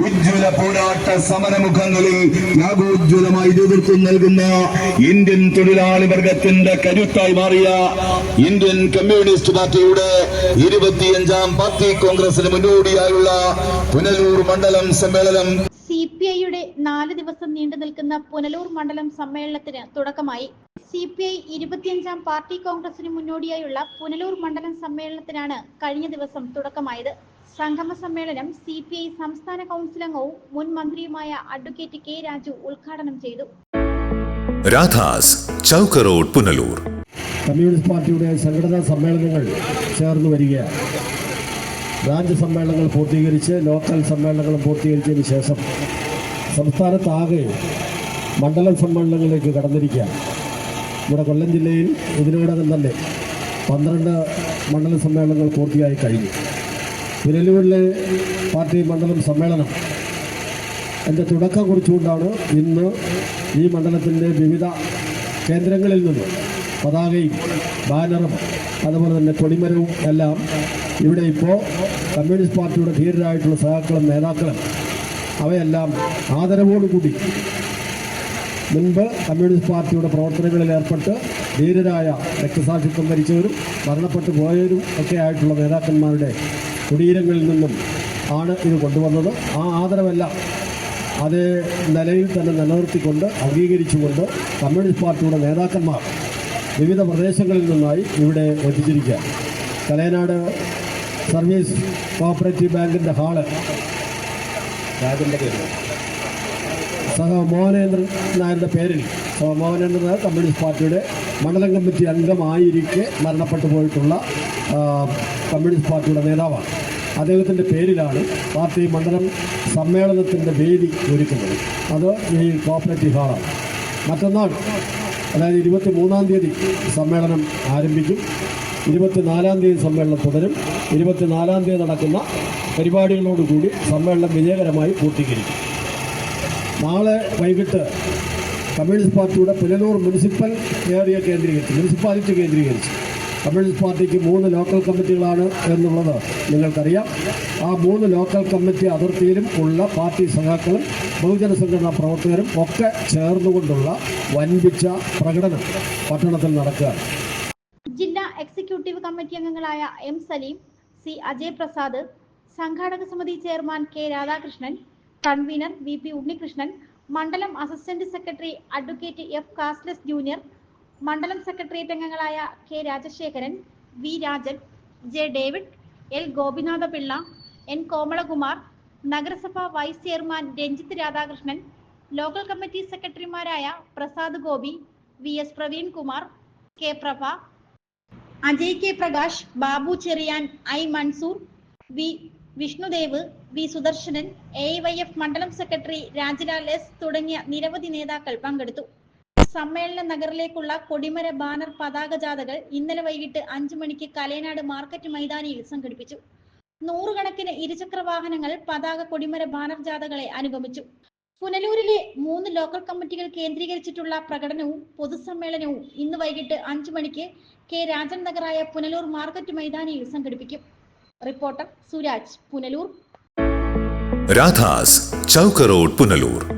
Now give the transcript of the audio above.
ഉജ്ജ്വല പോരാട്ട സമരമുഖങ്ങളിൽ ത്യാഗോജ്വലമായി നേതൃത്വം നൽകുന്ന ഇന്ത്യൻ തൊഴിലാളി വർഗത്തിന്റെ കരുത്തായി മാറിയ ഇന്ത്യൻ കമ്മ്യൂണിസ്റ്റ് പാർട്ടിയുടെ ഇരുപത്തിയഞ്ചാം പാർട്ടി കോൺഗ്രസിന് മുന്നോടിയായുള്ള പുനലൂർ മണ്ഡലം സമ്മേളനം. സി പി ഐയുടെ നാല് ദിവസം നീണ്ടു നിൽക്കുന്ന പുനലൂർ മണ്ഡലം സമ്മേളനത്തിന് തുടക്കമായി. സി പി ഐ ഇരുപത്തിയഞ്ചാം പാർട്ടി കോൺഗ്രസിന് മുന്നോടിയായുള്ള പുനലൂർ മണ്ഡലം സമ്മേളനത്തിനാണ് കഴിഞ്ഞ ദിവസം തുടക്കമായത്. സംഗമ സമ്മേളനം സി പി ഐ സംസ്ഥാന കൗൺസിൽ അംഗവും മുൻ മന്ത്രിയുമായ അഡ്വക്കേറ്റ് കെ രാജു ഉദ്ഘാടനം ചെയ്തു. രാധാസ് ചൗക്ക് റോഡ് പുനലൂർ. കമ്മ്യൂണിസ്റ്റ് പാർട്ടിയുടെ സംഘടനാ സമ്മേളനങ്ങൾ ചേർന്ന് വരികയാണ്. ബ്രാഞ്ച് സമ്മേളനങ്ങൾ പൂർത്തീകരിച്ച് ലോക്കൽ സമ്മേളനങ്ങളും പൂർത്തീകരിച്ചതിന് ശേഷം സംസ്ഥാനത്താകെ മണ്ഡലം സമ്മേളനങ്ങളിലേക്ക് കടന്നിരിക്കുകയാണ്. ഇവിടെ കൊല്ലം ജില്ലയിൽ ഇതിനോടകം തന്നെ പന്ത്രണ്ട് മണ്ഡല സമ്മേളനങ്ങൾ പൂർത്തിയായി കഴിഞ്ഞു. പുനലൂരിലെ പാർട്ടി മണ്ഡലം സമ്മേളനം എന്റെ തുടക്കം കുറിച്ചുകൊണ്ടാണ് ഇന്ന് ഈ മണ്ഡലത്തിന്റെ വിവിധ കേന്ദ്രങ്ങളിൽ നിന്ന് പതാകയും ബാനറും അതുപോലെ തന്നെ കൊടിമരവും എല്ലാം ഇവിടെ ഇപ്പോൾ കമ്മ്യൂണിസ്റ്റ് പാർട്ടിയുടെ ധീരരായിട്ടുള്ള സഹാക്കളും നേതാക്കളും അവയെല്ലാം ആദരവോടുകൂടി മുൻപ് കമ്മ്യൂണിസ്റ്റ് പാർട്ടിയുടെ പ്രവർത്തനങ്ങളിൽ ഏർപ്പെട്ട് ധീരരായ രക്തസാക്ഷിത്വം ഭരിച്ചവരും മരണപ്പെട്ടു പോയവരും ഒക്കെ ആയിട്ടുള്ള നേതാക്കന്മാരുടെ കുടീരങ്ങളിൽ നിന്നും ആണ് ഇത് കൊണ്ടുവന്നത്. ആ ആദരവെല്ലാം അതേ നിലയിൽ തന്നെ നിലനിർത്തിക്കൊണ്ട് അംഗീകരിച്ചുകൊണ്ട് കമ്മ്യൂണിസ്റ്റ് പാർട്ടിയുടെ നേതാക്കന്മാർ വിവിധ പ്രദേശങ്ങളിൽ നിന്നായി ഇവിടെ എത്തിച്ചിരിക്കുക. കലയനാട് സർവീസ് കോഓപ്പറേറ്റീവ് ബാങ്കിന്റെ ഹാൾ. സഹ മോഹനേന്ദ്രൻ നായരുടെ പേരിൽ സഹ മോഹനേന്ദ്രൻ നായർ കമ്മ്യൂണിസ്റ്റ് പാർട്ടിയുടെ മണ്ഡലം കമ്മിറ്റി അംഗമായിരിക്കെ മരണപ്പെട്ടു പോയിട്ടുള്ള കമ്മ്യൂണിസ്റ്റ് പാർട്ടിയുടെ നേതാവാണ്. അദ്ദേഹത്തിന്റെ പേരിലാണ് പാർട്ടി മണ്ഡലം സമ്മേളനത്തിന്റെ വേദി ഒരുക്കുന്നത്. അത് ഈ കോപ്പറേറ്റീവ് ഹാളാണ്. മറ്റന്നാൾ അതായത് ഇരുപത്തി മൂന്നാം തീയതി സമ്മേളനം ആരംഭിക്കും. ഇരുപത്തിനാലാം തീയതി സമ്മേളനം തുടരും. ഇരുപത്തിനാലാം തീയതി നടക്കുന്ന പരിപാടികളോടുകൂടി സമ്മേളനം വിജയകരമായി പൂർത്തീകരിക്കും. നാളെ വൈകിട്ട് കമ്മ്യൂണിസ്റ്റ് പാർട്ടിയുടെ പുനലൂർ മുനിസിപ്പൽ ഏരിയ കേന്ദ്രീകരിച്ച് മുനിസിപ്പാലിറ്റി കേന്ദ്രീകരിച്ച് കമ്മ്യൂണിസ്റ്റ് പാർട്ടിക്ക് മൂന്ന് ലോക്കൽ കമ്മിറ്റികളാണ് എന്നുള്ളത് നിങ്ങൾക്കറിയാം. ആ മൂന്ന് ലോക്കൽ കമ്മിറ്റി അതിർത്തിയിലും ഉള്ള പാർട്ടി സഖാക്കളും ബഹുജന സംഘടനാ പ്രവർത്തകരും ഒക്കെ ചേർന്നുകൊണ്ടുള്ള വൻപിച്ച പ്രകടനം പട്ടണത്തിൽ നടക്കുക. ജില്ലാ എക്സിക്യൂട്ടീവ് കമ്മിറ്റി അംഗങ്ങളായ എം സലീം സി അജയ് പ്രസാദ് സംഘാടക സമിതി chairman K Radhakrishnan convener V P Unnikrishnan മണ്ഡലം assistant secretary advocate F Kaslas junior മണ്ഡലം സെക്രട്ടേറിയറ്റ് അംഗങ്ങളായ K Rajasekharan V Rajan J David L Gopinatha Pillai N Komalakumar നഗരസഭ vice chairman Ranjith Radhakrishnan local committee സെക്രട്ടറിമാരായ Prasad Gopi V S Praveen Kumar K Prabha Ajay K Prakash Babu Cherian I Mansoor V Vishnudev V Sudarsanan A Y F മണ്ഡലം secretary Rajalal S തുടങ്ങിയ നിരവധി നേതാക്കൾ പങ്കെടുത്തു. സമ്മേളന നഗറിലേക്കുള്ള കൊടിമര banner പതാക ജാഥകൾ ഇന്നലെ വൈകിട്ട് അഞ്ചു മണിക്ക് കലയനാട് മാർക്കറ്റ് മൈതാനിയിൽ സംഘടിപ്പിച്ചു. നൂറുകണക്കിന് ഇരുചക്ര വാഹനങ്ങൾ പതാക കൊടിമര ബാനർ ജാഥകളെ അനുഗമിച്ചു. പുനലൂരിലെ മൂന്ന് ലോക്കൽ കമ്മിറ്റികൾ കേന്ദ്രീകരിച്ചിട്ടുള്ള പ്രകടനവും പൊതുസമ്മേളനവും ഇന്ന് വൈകിട്ട് അഞ്ചു മണിക്ക് കെ രാജൻ നഗറായ പുനലൂർ മാർക്കറ്റ് മൈതാനിയിൽ സംഘടിപ്പിക്കും. റിപ്പോർട്ടർ സുരാജ് പുനലൂർ. രാധാസ് ചൗക്കറോഡ് പുനലൂർ.